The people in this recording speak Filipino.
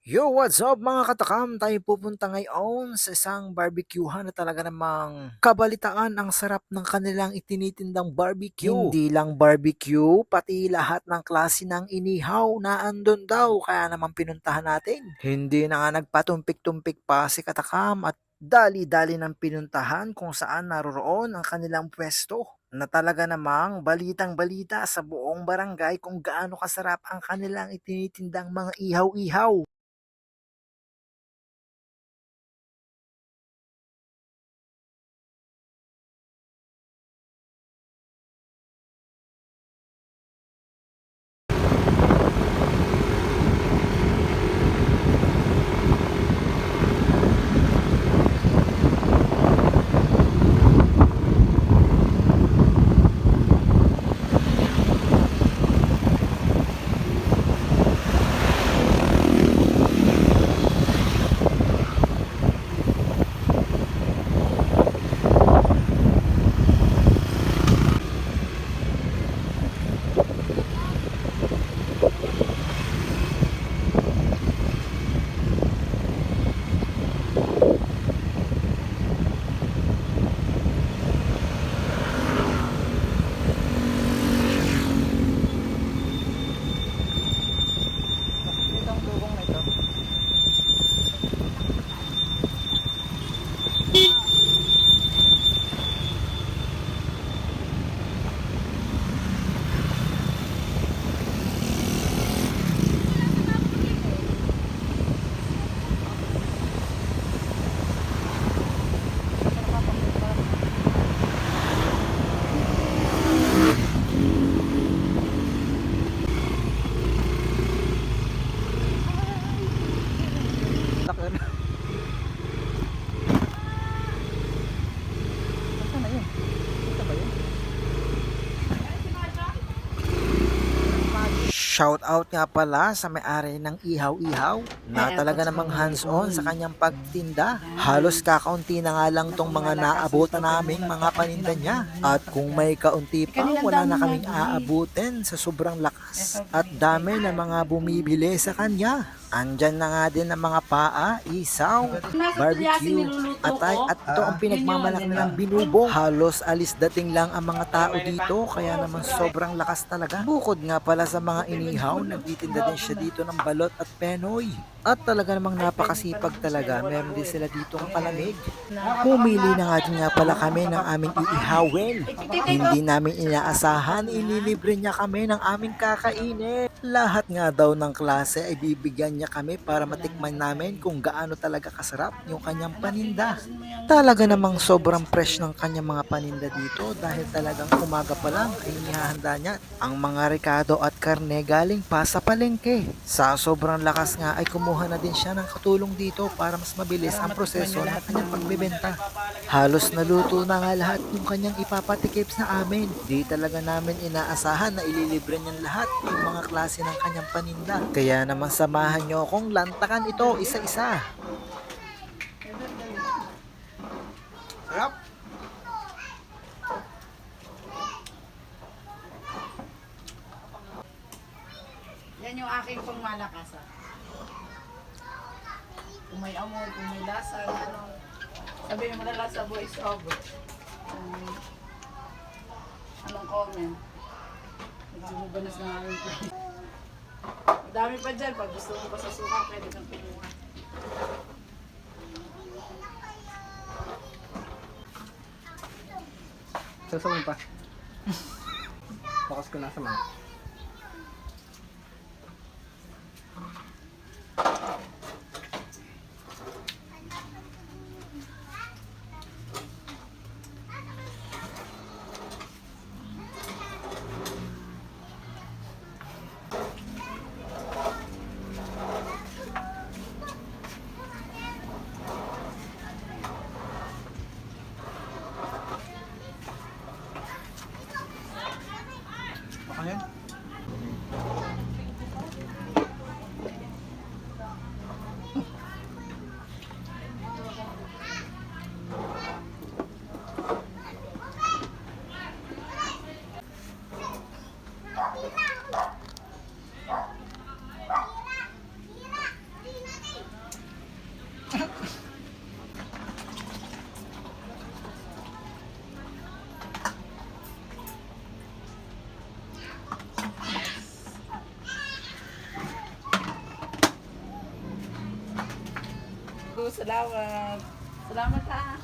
Yo, what's up mga katakam? Tayo pupunta ngayon sa isang barbecuehan na talaga namang kabalitaan ang sarap ng kanilang itinitindang barbecue. Hindi lang barbecue, pati lahat ng klase ng inihaw na andun daw. Kaya naman pinuntahan natin. Hindi na nga nagpatumpik-tumpik pa si katakam at dali-dali ng pinuntahan kung saan naroroon ang kanilang pwesto na talaga namang balitang balita sa buong barangay kung gaano kasarap ang kanilang itinitindang mga ihaw-ihaw. Shout out nga pala sa may-ari ng Ihaw-Ihaw na talaga namang hands-on sa kanyang pagtinda. Halos kakaunti na nga lang tong mga naabutan naming mga paninda niya. At kung may kaunti pa, wala na kaming aabutin sa sobrang lakas at dami ng mga bumibili sa kanya. Andyan na nga din ang mga paa, isaw, barbecue, atay at ito ang pinagmamalaki ng binubong. Halos alis dating lang ang mga tao dito kaya naman sobrang lakas talaga. Bukod nga pala sa mga inihaw, nagtitinda din siya dito ng balot at penoy. At talaga namang napakasipag talaga. Meron din sila dito ng palamig. Pumili na nga din nga pala kami ng aming iihawin. Hindi namin inaasahan, ililibre niya kami ng aming kakainin. Lahat nga daw ng klase ay bibigyan niya kami para matikman namin kung gaano talaga kasarap yung kanyang paninda. Talaga namang sobrang fresh ng kanyang mga paninda dito dahil talagang umaga pa lang ay inihahanda niya ang mga ricado at karne galing pa sa palengke. Sa sobrang lakas nga ay kumuha na din siya ng katulong dito para mas mabilis ang proseso ng kanyang pagbebenta. Halos naluto na nga lahat yung kanyang ipapatikip sa amin. Di talaga namin inaasahan na ililibre niyan lahat yung mga klase ng kanyang paninda. Kaya naman samahan nyo akong lantakan ito isa-isa. Sarap! Yan yung aking pangmalakasan. Kung may amoy, kung may lasa, ano. Sabi mo na lang sa voice over. Um, anong comment? Nagsimubanas na po. Dami pa dyan. Pag gusto mo pa sa suka, pwede kang kumuha. Sasawin pa. Bakas ko nasa mga. Salamat. Salamat ha.